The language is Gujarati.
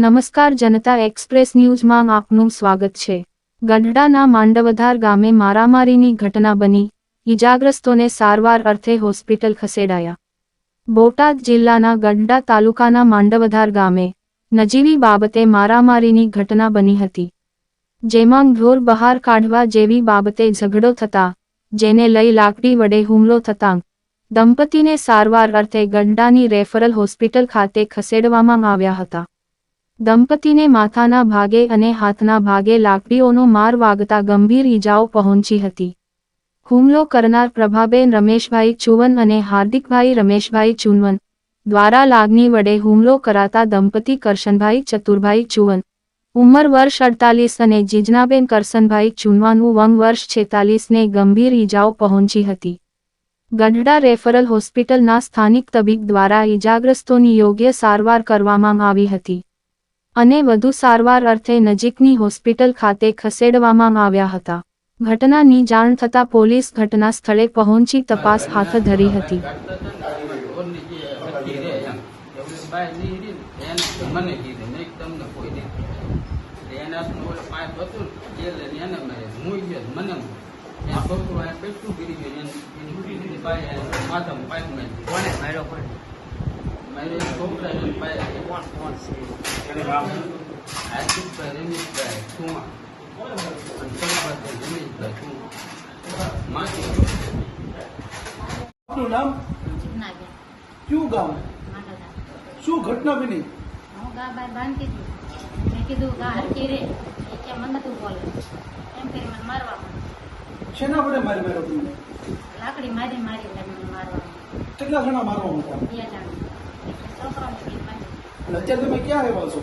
નમસ્કાર જનતા એક્સપ્રેસ ન્યૂઝમાં આપનું સ્વાગત છે. ગઢડાના માંડવધાર ગામે મારામારીની ઘટના બની. ઇજાગ્રસ્તોને સારવાર અર્થે હોસ્પિટલ ખસેડાયા. બોટાદ જિલ્લાના ગઢડા તાલુકાના માંડવધાર ગામે નજીવી બાબતે મારામારીની ઘટના બની હતી. જેમાં ઢોર બહાર કાઢવા જેવી બાબતે ઝઘડો થતા, જેને લઈ લાકડી વડે હુમલો થતાં, દંપતીને સારવાર અર્થે ગઢડાની રેફરલ હોસ્પિટલ ખાતે ખસેડવામાં આવ્યા હતા. દંપતીને માથાના ભાગે અને હાથના ભાગે લાકડીઓનો માર વાગતા ગંભીર ઈજાઓ પહોંચી હતી. હુમલો કરનાર પ્રભાબેન રમેશભાઈ ચુવન અને હાર્દિકભાઈ રમેશભાઈ ચુનવન દ્વારા લાગણી વડે હુમલો કરાતા દંપતી કરશનભાઈ ચતુરભાઈ ચુવન, ઉંમર વર્ષ અડતાલીસ અને જીજનાબેન કરશનભાઈ ચુનવાનું વંગ વર્ષ છેતાલીસને ગંભીર ઈજાઓ પહોંચી હતી. ગઢડા રેફરલ હોસ્પિટલના સ્થાનિક તબીબ દ્વારા ઈજાગ્રસ્તોની યોગ્ય સારવાર કરવામાં આવી હતી. અને વધુ સારવાર અર્થે નજીકની હોસ્પિટલ ખાતે ખસેડવામાં આવ્યા હતા. ઘટનાની જાણ થતાં પોલીસ ઘટના સ્થળે પહોંચી તપાસ હાથ ધરી હતી. મને આપનું નામ? જુનાગઢ ગામ? શું ઘટના બની? હું ગા બાર બાંધતી હતી મેં કીધું ગા હરકી રે એ કે મને નતું બોલે એમ કરી મને મારવા. શેના વડે મારી તમને? લાકડી મારી મારી મને મારવા. કેટલા જણા મારવા હતા બે જણ. અત્યારે તમે ક્યાં આવ્યા છો